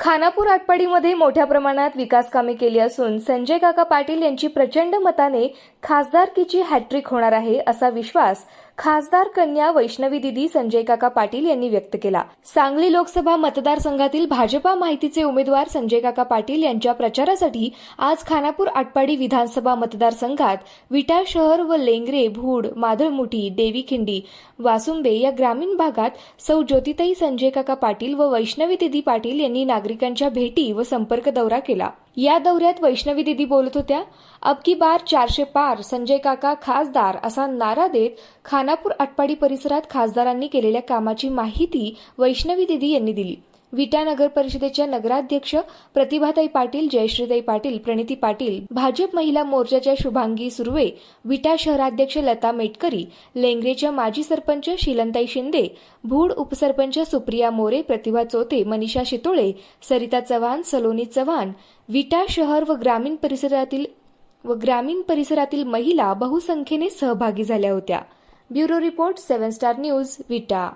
खानापूर आटपाडीमध्ये मोठ्या प्रमाणात विकास कामे केली असून संजय काका पाटील यांची प्रचंड मताने खासदारकीची हॅट्रिक होणार आहे असा विश्वास खासदार कन्या वैष्णवी दिदी संजय काका पाटील यांनी व्यक्त केला. सांगली लोकसभा मतदारसंघातील भाजपा माहितीचे उमेदवार संजय काका पाटील यांच्या प्रचारासाठी आज खानापूर आटपाडी विधानसभा मतदारसंघात विटा शहर व लेंगरे भूड माधळमुठी देवीखिंडी वासुंबे या ग्रामीण भागात सौ ज्योतिताई संजय काका पाटील व वैष्णवी दिदी पाटील यांनी नागरिकांच्या भेटी व संपर्क दौरा केला. या दौऱ्यात वैष्णवी दिदी बोलत होत्या अब की बार चारशे पार संजय काका खासदार असा नारा देत खानापूर आटपाडी परिसरात खासदारांनी केलेल्या कामाची माहिती वैष्णवी दिदी यांनी दिली. विटा नगर परिषदेच्या नगराध्यक्ष प्रतिभाताई पाटील जयश्रीताई पाटील प्रणिती पाटील भाजप महिला मोर्चाच्या शुभांगी सुर्वे विटा शहराध्यक्ष लता मेटकरी लेंगरेच्या माजी सरपंच शीलनताई शिंदे भूड उपसरपंच सुप्रिया मोरे प्रतिभा चोते मनीषा शितोळे सरिता चव्हाण सलोनी चव्हाण विटा शहर व ग्रामीण परिसरातील व ग्रामीण परिसरातील महिला बहुसंख्येने सहभागी झाल्या होत्या. Bureau report seven star news Vita.